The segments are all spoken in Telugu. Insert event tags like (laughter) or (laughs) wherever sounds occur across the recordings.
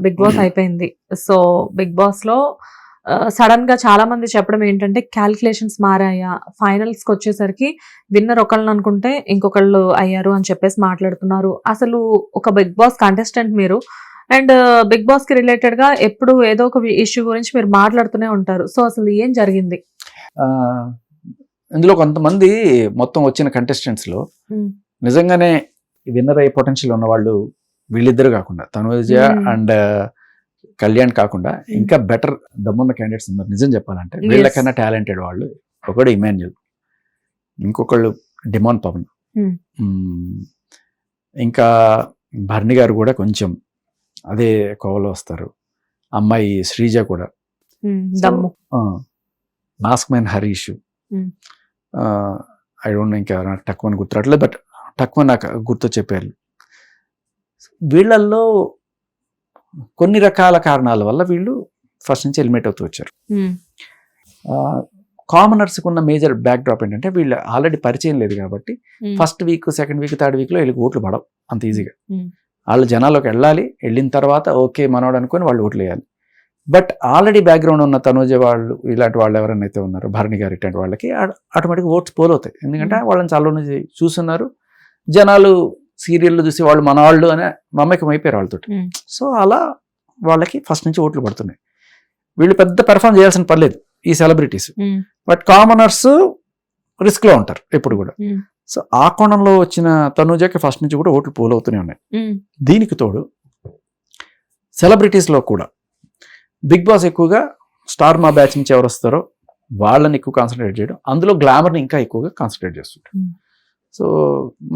బిగ్ బాస్ అయిపోయింది. సో బిగ్ బాస్లో సడన్గా చాలా మంది చెప్పడం ఏంటంటే క్యాల్కులేషన్స్ మారాయా? ఫైనల్స్కి వచ్చేసరికి విన్నర్ ఒకళ్ళని అనుకుంటే ఇంకొకళ్ళు అయ్యారు అని చెప్పేసి మాట్లాడుతున్నారు. అసలు ఒక బిగ్ బాస్ కంటెస్టెంట్ మీరు. అండ్ బిగ్ బాస్కి రిలేటెడ్గా ఎప్పుడు ఏదో ఒక ఇష్యూ గురించి మీరు మాట్లాడుతూనే ఉంటారు. సో అసలు ఏం జరిగింది? ఇందులో కొంతమంది మొత్తం వచ్చిన contestants లో Hmm. నిజంగానే విన్నర్ అయ్యే పొటెన్షియల్ ఉన్న వాళ్ళు వీళ్ళిద్దరు కాకుండా తనుజ. అండ్ కళ్యాణ్ కాకుండా ఇంకా బెటర్ దమ్మున్న క్యాండిడేట్స్ ఉన్నారు నిజం చెప్పాలంటే. వీళ్ళకన్నా టాలెంటెడ్ వాళ్ళు ఒకడు ఇమాన్యుల్ ఇంకొకళ్ళు డిమాన్ పవన్. ఇంకా భరణి గారు కూడా కొంచెం అదే కోవలో వస్తారు. అమ్మాయి శ్రీజ కూడా. Mask man Harish. I don't ఇంకా నాకు తక్కువ గుర్తురాట్లేదు బట్ తక్కువ నాకు గుర్తు చెప్పారు. వీళ్ళల్లో కొన్ని రకాల కారణాల వల్ల వీళ్ళు ఫస్ట్ నుంచి ఎలిమినేట్ అవుతూ వచ్చారు. కామనర్స్కి ఉన్న మేజర్ బ్యాక్ డ్రాప్ ఏంటంటే వీళ్ళు ఆల్రెడీ పరిచయం లేదు కాబట్టి first week second week third వీక్లో వీళ్ళకి ఓట్లు పడవు అంత ఈజీగా. వాళ్ళు జనాల్లోకి వెళ్ళాలి వెళ్ళిన తర్వాత ఓకే మనోడు అనుకొని వాళ్ళు ఓట్లు వేయాలి. బట్ ఆల్రెడీ బ్యాక్గ్రౌండ్ ఉన్న తనూజ వాళ్ళు ఇలాంటి వాళ్ళు ఎవరైనా అయితే ఉన్నారో భరణి గారు ఇట్లాంటి వాళ్ళకి ఆటోమేటిక్ ఓట్స్ పోలవుతాయి. ఎందుకంటే. వాళ్ళని చాలా నుంచి చూస్తున్నారు. జనాలు సీరియల్లో చూసి వాళ్ళు మన వాళ్ళు అనే మమ్మకం అయిపోయారు వాళ్ళతో సో అలా వాళ్ళకి ఫస్ట్ నుంచి ఓట్లు పడుతున్నాయి. వీళ్ళు పెద్ద పెర్ఫామ్ చేయాల్సిన పర్లేదు ఈ సెలబ్రిటీస్. బట్ కామనర్స్ రిస్క్లో ఉంటారు ఎప్పుడు కూడా. సో ఆ కోణంలో వచ్చిన తనుజకి ఫస్ట్ నుంచి కూడా ఓట్లు పోల్ అవుతూనే ఉన్నాయి. దీనికి తోడు సెలబ్రిటీస్లో కూడా బిగ్ బాస్ ఎక్కువగా స్టార్ మా బ్యాచ్ నుంచి ఎవరు వస్తారో వాళ్ళని ఎక్కువ కాన్సన్ట్రేట్ చేయడం అందులో గ్లామర్ని ఇంకా ఎక్కువగా కాన్సన్ట్రేట్ చేస్తుంటారు. సో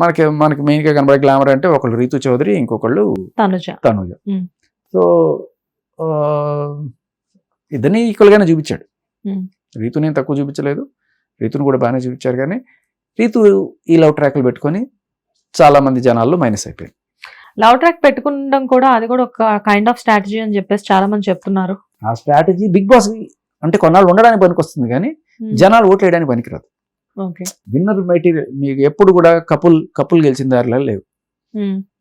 మనకి మనకి మెయిన్గా కనబడే గ్లామర్ అంటే ఒకళ్ళు రీతు చౌదరి ఇంకొకళ్ళు తనుజ. తనుజ. సో ఇద్దరిని ఈక్వల్ గానే చూపించాడు. రీతుని తక్కువ చూపించలేదు. రీతుని కూడా బాగానే చూపించారు కానీ రీతు ఈ లవ్ ట్రాక్లు పెట్టుకొని చాలా మంది జనాల్లో మైనస్ అయిపోయింది. లవ్ ట్రాక్ పెట్టుకుండడం కూడా అది కూడా ఒక కైండ్ ఆఫ్ స్ట్రాటజీ అని చెప్పేసి చాలా మంది చెప్తున్నారు. ఆ స్ట్రాటజీ బిగ్ బాస్ అంటే కొన్నాళ్ళు ఉండడానికి పనికొస్తుంది కానీ జనాలు ఓట్లు వేయడానికి పనికిరాదు. విన్నర్ మెటీరియల్ మీకు ఎప్పుడు కూడా కపుల్ కపుల్ గెలిచిన దారిలో లేవు.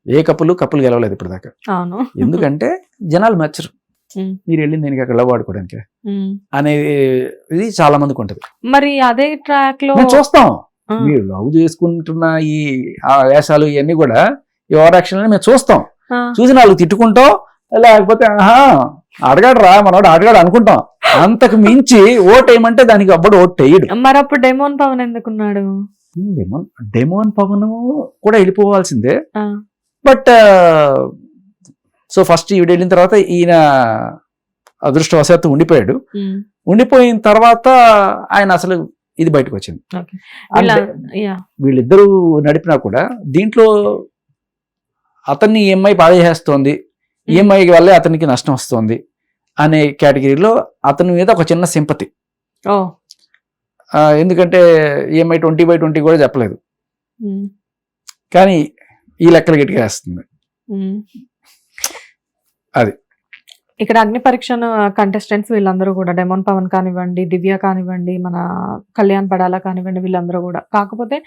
ఏ కపుల్ కపుల్ గెలవలేదు ఇప్పుడు దాకా అవును. ఎందుకంటే జనాలు మెచ్చరు. మీరు వెళ్ళింది దీనికి అక్కడ లవ్ ఆడుకోవడానికి? ఉమ్. అనేది ఇది చాలా మందికి ఉంటుంది. మరి అదే ట్రాక్లో చూస్తాం. మీరు లవ్ చేసుకుంటున్న ఈ ఆ వేషాలు ఇవన్నీ కూడా ఈ ఓవర్ యాక్షన్ మేము చూస్తాం. చూసి నాలుగు తిట్టుకుంటాం. లేకపోతే ఆహా అడగాడు రా మనోడు అడగాడు అనుకుంటాం. అంతకు మించి ఓట్ వేయమంటే దానికి అప్పుడు ఓట్ వేయడు. మరి అప్పుడు డెమోన్ పవన్ ఎందుకున్నాడు డెమోన్ డెమోన్ పవన్ కూడా వెళ్ళిపోవాల్సిందే. బట్ సో ఫస్ట్ ఈవిడ వెళ్ళిన తర్వాత ఈయన అదృష్టవశాత్తు ఉండిపోయాడు. ఉండిపోయిన తర్వాత ఆయన అసలు ఇది బయటకు వచ్చింది. వీళ్ళిద్దరూ నడిపినా కూడా దీంట్లో అతన్ని ఈఎంఐ పాడేసేస్తోంది ఈఎంఐ వల్లే అతనికి నష్టం వస్తుంది అనే కేటగిరీలో అతని మీద ఒక చిన్న సింపతి. ఎందుకంటే ఈఎంఐ ట్వంటీ బై ట్వంటీ కూడా చెప్పలేదు. కానీ ఈ లెక్కలు గట్టిగా వేస్తుంది. ఉమ్. అది. ఇక్కడ అగ్ని పరీక్ష కంటెస్టెంట్స్ వీళ్ళందరూ కూడా డెమోన్ పవన్ కానివ్వండి దివ్య కానివ్వండి మన కళ్యాణ్ పడాలా కానివ్వండి వీళ్ళందరూ కూడా. కాకపోతే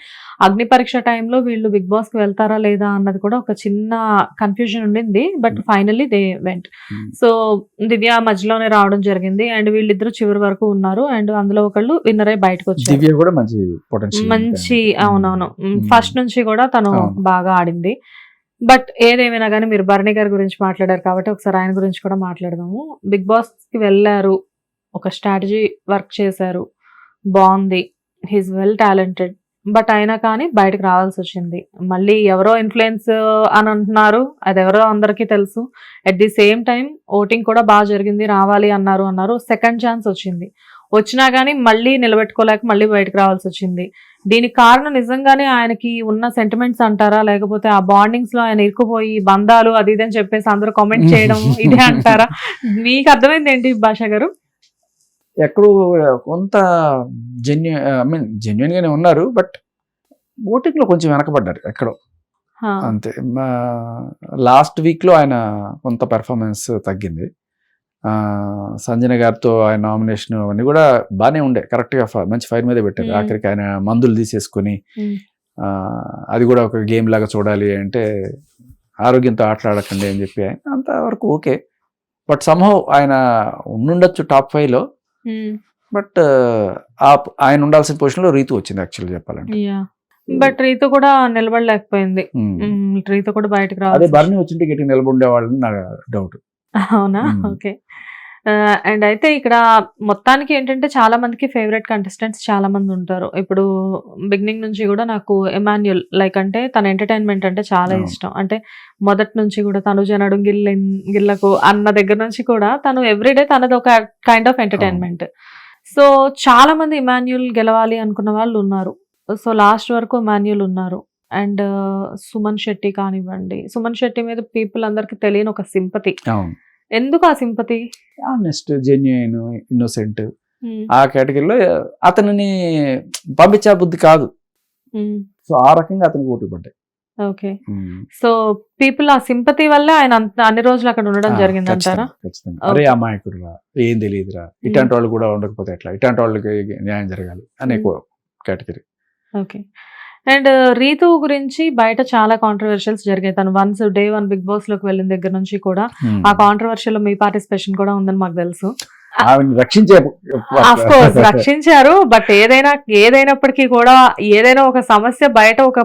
అగ్ని పరీక్ష టైంలో వీళ్ళు బిగ్ బాస్కి వెళ్తారా లేదా అన్నది కూడా ఒక చిన్న కన్ఫ్యూజన్ ఉండింది but finally they went Hmm. So Divya మధ్యలోనే రావడం జరిగింది అండ్ వీళ్ళిద్దరు చివరి వరకు ఉన్నారు అండ్ అందులో ఒకళ్ళు విన్నర్ అయి బయటకు వచ్చారు. మంచి అవునవును. Hmm. ఫస్ట్ నుంచి కూడా తను. బాగా ఆడింది. బట్ ఏదేమైనా కానీ మీరు భరణి గారి గురించి మాట్లాడారు కాబట్టి ఒకసారి ఆయన గురించి కూడా మాట్లాడదాము. బిగ్ బాస్కి వెళ్ళారు. ఒక స్ట్రాటజీ వర్క్ చేశారు. బాగుంది. హీస్ వెల్ టాలెంటెడ్ బట్ అయినా కానీ బయటకు రావాల్సి వచ్చింది. మళ్ళీ ఎవరో ఇన్ఫ్లుయెన్స్ అని అంటున్నారు. అది ఎవరో అందరికీ తెలుసు. At the same time voting కూడా బాగా జరిగింది. రావాలి అన్నారు అన్నారు. సెకండ్ ఛాన్స్ వచ్చింది. వచ్చినా కానీ మళ్ళీ నిలబెట్టుకోలేక మళ్ళీ బయటకు రావాల్సి వచ్చింది. దీనికి కారణం నిజంగానే ఆయనకి ఉన్న సెంటిమెంట్స్ అంటారా? లేకపోతే ఆ బాండింగ్స్లో ఆయన ఇరుక్కుపోయి బంధాలు అది ఇది అని చెప్పేసి అందరూ కామెంట్ చేయడం (laughs) ఇదే అంటారా? మీకు అర్థమైంది ఏంటి భాష గారు? ఎక్కడో కొంత జెన్యు ఐ మీన్ జెన్యున్ గానే ఉన్నారు బట్ ఓటింగ్లో కొంచెం వెనకబడ్డారు ఎక్కడో. అంతే. లాస్ట్ వీక్లో ఆయన కొంత పెర్ఫార్మెన్స్ తగ్గింది. ఆ, సంజన గారితో ఆయన నామినేషన్ అవన్నీ కూడా బాగానే ఉండే. కరెక్ట్గా ఫ- మంచి ఫైర్ మీద పెట్టారు. ఆఖరికి ఆయన మందులు తీసేసుకుని అది కూడా ఒక గేమ్ లాగా చూడాలి అంటే ఆరోగ్యంతో ఆటలాడకండి అని చెప్పి ఆయన అంతవరకు ఓకే. బట్ సంహవ్ ఆయన ఉండుండొచ్చు టాప్ ఫైవ్లో. బట్ ఆ ఆయన ఉండాల్సిన పొజిషన్లో రీతు వచ్చింది యాక్చువల్ చెప్పాలంటే. బట్ రీతు కూడా నిలబడలేకపోయింది. రీతు కూడా బయటకు రావాలి బర్నీ వచ్చింటే గట్టి నిలబడే వాళ్ళని నా డౌట్ అవునా. ఓకే. అండ్ అయితే ఇక్కడ మొత్తానికి ఏంటంటే చాలా మందికి ఫేవరెట్ కంటెస్టెంట్స్ చాలా మంది ఉంటారు. ఇప్పుడు బిగినింగ్ నుంచి కూడా నాకు ఎమాన్యుల్ లైక్ అంటే తన ఎంటర్టైన్మెంట్ అంటే చాలా. ఇష్టం. అంటే మొదటి నుంచి కూడా తను జనడు గిల్ల గిల్లకు అన్న దగ్గర నుంచి కూడా తను ఎవ్రీడే తనది ఒక కైండ్ ఆఫ్ ఎంటర్టైన్మెంట్ సో చాలా మంది ఇమాన్యుల్ గెలవాలి అనుకున్న వాళ్ళు ఉన్నారు. సో లాస్ట్ వరకు ఇమాన్యుల్ ఉన్నారు. అండ్ సుమన్ శెట్టి కానివ్వండి. సుమన్ శెట్టి మీద పీపుల్ అందరికి తెలియని ఒక సింపతి ఎందుకు ఆ సింపతి? ఆనెస్ట్ జెన్యున్ ఇన్నోసెంట్ ఆ కేటగిరీలో అతనిని పంపించే బుద్ధి కాదు. సో ఆ రకంగా అతనికి ఓటు పడ్డాయి. ఓకే సో పీపుల్ ఆ సింపతి వల్ల ఆయన అన్ని రోజులు అక్కడ ఉండడం జరిగింది అంటారా అరే అమాయకుడు రా ఏం తెలియదురా. ఇట్లాంటి వాళ్ళు కూడా ఉండకపోతే ఎట్లా? ఇట్లాంటి వాళ్ళకి న్యాయం జరగాలి అనే Hmm. Category. Okay and Ritu గురించి బయట చాలా కాంట్రవర్షియల్స్ జరిగాయి. తను వన్స్ డే వన్ బిగ్ బాస్లోకి వెళ్ళిన దగ్గర నుంచి కూడా ఆ కాంట్రవర్షియల్లో మీ పార్టిసిపేషన్ కూడా ఉందని మాకు తెలుసు. రక్షించే కోర్స్ రక్షించారు బట్ ఏదైనా ఏదైనప్పటికీ కూడా ఏదైనా ఒక సమస్య బయట ఒక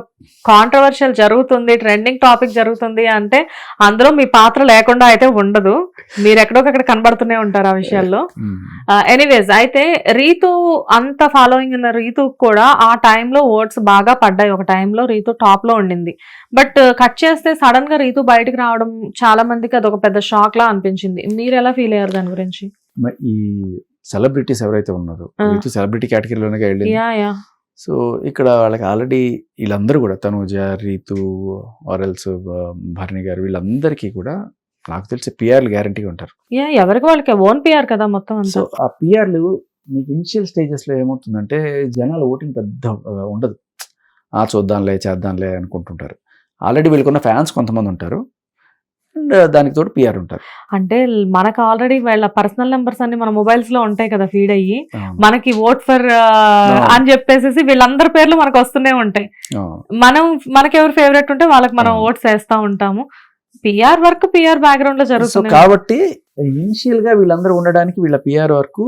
కాంట్రవర్షియల్ జరుగుతుంది ట్రెండింగ్ టాపిక్ జరుగుతుంది అంటే అందులో మీ పాత్ర లేకుండా అయితే ఉండదు. మీరు ఎక్కడోకక్కడ కనబడుతూనే ఉంటారు ఆ విషయాల్లో. ఎనీవేస్ అయితే రీతు అంత ఫాలోయింగ్ ఉన్న రీతు కూడా ఆ టైంలో ఓట్స్ బాగా పడ్డాయి. ఒక టైంలో రీతు టాప్లో ఉండింది. బట్ కట్ చేస్తే సడన్గా రీతు బయటకు రావడం చాలా మందికి అదొక పెద్ద షాక్ లా అనిపించింది. మీరు ఎలా ఫీల్ అయ్యారు దాని గురించి? ఈ సెలబ్రిటీస్ ఎవరైతే ఉన్నారో. రీతు సెలబ్రిటీ కేటగిరీలోనే వెళ్ళింది యా సో ఇక్కడ వాళ్ళకి ఆల్రెడీ వీళ్ళందరూ కూడా తనుజ రీతు ఆర్ఎల్స్ భరణి గారు వీళ్ళందరికీ కూడా నాకు తెలిసి పిఆర్లు గ్యారంటీగా ఉంటారు. ఎవరికి వాళ్ళకి? ఓన్ పిఆర్ కదా మొత్తం సో ఆ పిఆర్లు మీకు ఇనిషియల్ స్టేజెస్లో ఏమవుతుందంటే జనాల ఓటింగ్ పెద్ద ఉండదు. ఆ చూద్దాంలే చేద్దాంలే అనుకుంటుంటారు. ఆల్రెడీ వీళ్ళకున్న ఫ్యాన్స్ కొంతమంది ఉంటారు. అండ్ దానికి తోడు పిఆర్ ఉంటారు అంటే మనకు ఆల్రెడీ వాళ్ళ పర్సనల్ నెంబర్స్ అన్ని మన మొబైల్స్లో ఉంటాయి కదా ఫీడ్ అయ్యి. మనకి ఓట్ ఫర్ అని చెప్పేసి వీళ్ళందరి పేర్లు మనకు వస్తూనే ఉంటాయి. మనం మనకి ఎవరు ఫేవరెట్ ఉంటే వాళ్ళకి మనం. ఓట్స్ వేస్తా ఉంటాము. పిఆర్ వర్క్ పిఆర్ బ్యాక్గ్రౌండ్లో జరుగుతుంది కాబట్టి ఇనిషియల్గా వీళ్ళందరూ ఉండడానికి వీళ్ళ పిఆర్ వరకు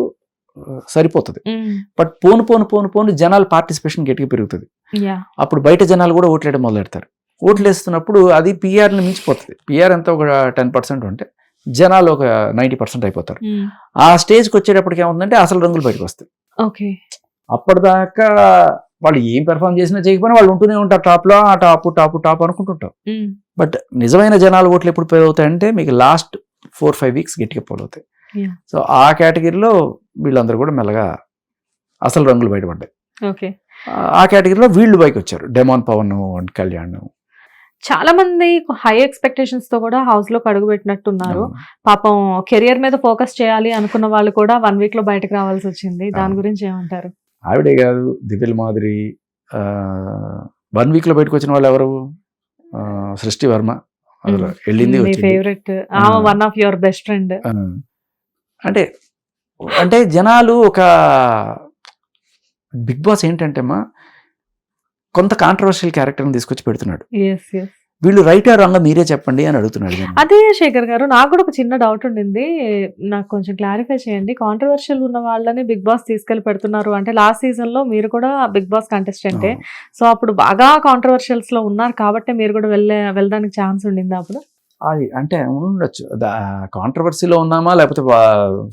సరిపోతుంది. బట్ పోను పోను పోను పోను జనాల పార్టిసిపేషన్ గట్టిగా పెరుగుతుంది. అప్పుడు బయట జనాలు కూడా ఓట్లేయడం మొదలెడతారు. ఓట్లు వేస్తున్నప్పుడు అది పిఆర్ని మించిపోతుంది. పిఆర్ ఎంత ఒక టెన్ పర్సెంట్ ఉంటే జనాలు ఒక నైంటీ పర్సెంట్ అయిపోతారు. ఆ స్టేజ్కి వచ్చేటప్పటికి ఏముందంటే అసలు రంగులు బయటకు వస్తాయి. ఓకే. అప్పటిదాకా వాళ్ళు ఏం పెర్ఫామ్ చేసినా చేయకపోయినా వాళ్ళు ఉంటూనే ఉంటారు టాప్లో ఆ టాప్ టాప్ టాప్ అనుకుంటుంటాం. బట్ నిజమైన జనాలు ఓట్లు ఎప్పుడు పోలవుతాయంటే మీకు లాస్ట్ ఫోర్ ఫైవ్ వీక్స్ గట్టిగా పోలవుతాయి. సో ఆ కేటగిరీలో వీళ్ళందరూ కూడా మెల్లగా అసలు రంగులు బయటపడ్డాయి. ఓకే. ఆ- కేటగిరీలో వీళ్ళు బయటకు వచ్చారు. డెమాన్ పవన్ అండ్ కళ్యాణ్ చాలా మంది హై ఎక్స్పెక్టేషన్స్తో కూడా హౌస్లో అడుగు పెట్టినట్టున్నారు. పాపం కెరియర్ మీద ఫోకస్ చేయాలి అనుకున్న వాళ్ళు కూడా వన్ వీక్లో బయటకు రావాల్సి వచ్చింది. దాని. గురించి ఏమంటారు? ఆవిడే కాదు దివ్యల మాదిరి వన్ వీక్లో బయటకు వచ్చిన వాళ్ళు ఎవరు? సృష్టి వర్మ. వెళ్ళింది favourite. One of your best friend అంటే అంటే జనాలు ఒక బిగ్ బాస్ ఏంటంటే అమ్మా కొంత కాంట్రవర్షియల్ క్యారెక్టర్ని తీసుకొచ్చి పెడుతున్నాడు. వీళ్ళు రైట్ ఆర్ రాంగ్ మీరే చెప్పండి అని అడుగుతున్నాడు. అదే శేఖర్ గారు నాకు కూడా ఒక చిన్న డౌట్ ఉండింది. నాకు కొంచెం క్లారిఫై చేయండి. కాంట్రవర్షియల్ ఉన్న వాళ్ళని బిగ్ బాస్ తీసుకెళ్ళి పెడుతున్నారు అంటే లాస్ట్ సీజన్లో మీరు కూడా బిగ్ బాస్ కంటెస్టెంటే. సో అప్పుడు బాగా కాంట్రవర్షియల్స్లో ఉన్నారు కాబట్టి మీరు కూడా వెళ్ళే వెళ్ళడానికి ఛాన్స్ ఉండింది అప్పుడు? అది అంటే ఉండొచ్చు. కాంట్రవర్సీలో ఉన్నామా? లేకపోతే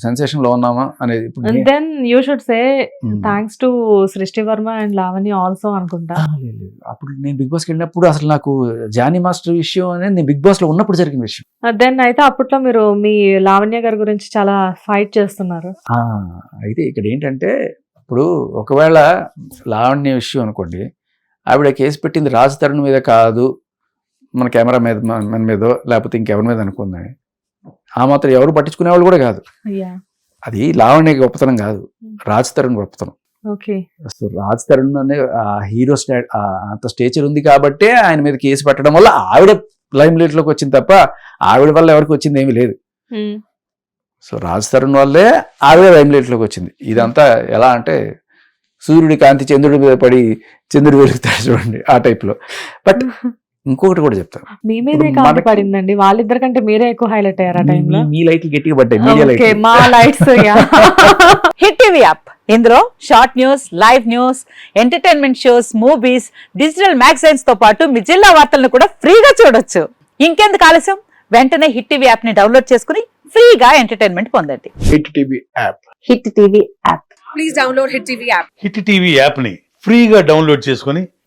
సెన్సేషన్లో ఉన్నామా? అనేది ఇప్పుడు then you should say. Thanks to Srishti Varma and Lavanya also అనుకుంటా. అప్పుడు నేను బిగ్ బాస్కి వెళ్ళినప్పుడు అసలు నాకు జానీ మాస్టర్ విషయం అనేది నేను బిగ్ బాస్లో ఉన్నప్పుడు జరిగిన విషయం. దెన్ అయితే అప్పట్లో మీరు మీ లావణ్య గారి గురించి చాలా ఫైట్ చేస్తున్నారు. అయితే ఇక్కడ ఏంటంటే ఇప్పుడు ఒకవేళ లావణ్య విషయం అనుకోండి ఆవిడ కేసు పెట్టింది రాజు తరుణ్ మీద కాదు మన కెమెరా మీద మన మీదో లేకపోతే ఇంకెవరి మీద అనుకుందని ఆ మాత్రం ఎవరు పట్టించుకునే వాళ్ళు కూడా కాదు. అది లావణ్య గొప్పతనం కాదు. రాజ్ తరుణ్ గొప్పతనం. ఓకే. సో రాజ్ తరుణ్ అనే ఆ హీరో అంత స్టేచర్ ఉంది కాబట్టే ఆయన మీద కేసు పెట్టడం వల్ల ఆవిడ లైమ్ లైట్లోకి వచ్చింది తప్ప ఆవిడ వల్ల ఎవరికి వచ్చింది ఏమీ లేదు. సో రాజ్ తరుణ్ వల్లే ఆవిడ లైమ్ లైట్లోకి వచ్చింది. ఇదంతా ఎలా అంటే సూర్యుడి కాంతి చంద్రుడి మీద పడి చంద్రుడు వెలుగుతాడు చూడండి ఆ type లో బట్ (laughs) ఇంకొకటి కూడా చెప్తాను. మీ మీదే పడిందండి. వాళ్ళిద్దరి కంటే మీరే ఎక్కువ హైలైట్ అయ్యారు ఆ టైంలో మీ- మీ లైట్లు గట్టిగా పడ్డాయి. మీడియా ఓకే లైట్ మా లైట్స్ హిట్ టీవీ యాప్ ఇందులో short news live news entertainment shows movies digital మ్యాగజైన్స్తో పాటు మీ జిల్లా వార్తలను కూడా ఫ్రీగా చూడొచ్చు. ఇంకెందుకు ఆలస్యం? వెంటనే హిట్ టీవీ యాప్ని డౌన్లోడ్ చేసుకుని ఫ్రీగా ఎంటర్టైన్మెంట్ పొందండి. Hit TV app hit TV app hit TV యాప్ని ఫ్రీగా డౌన్లోడ్ చేసుకొని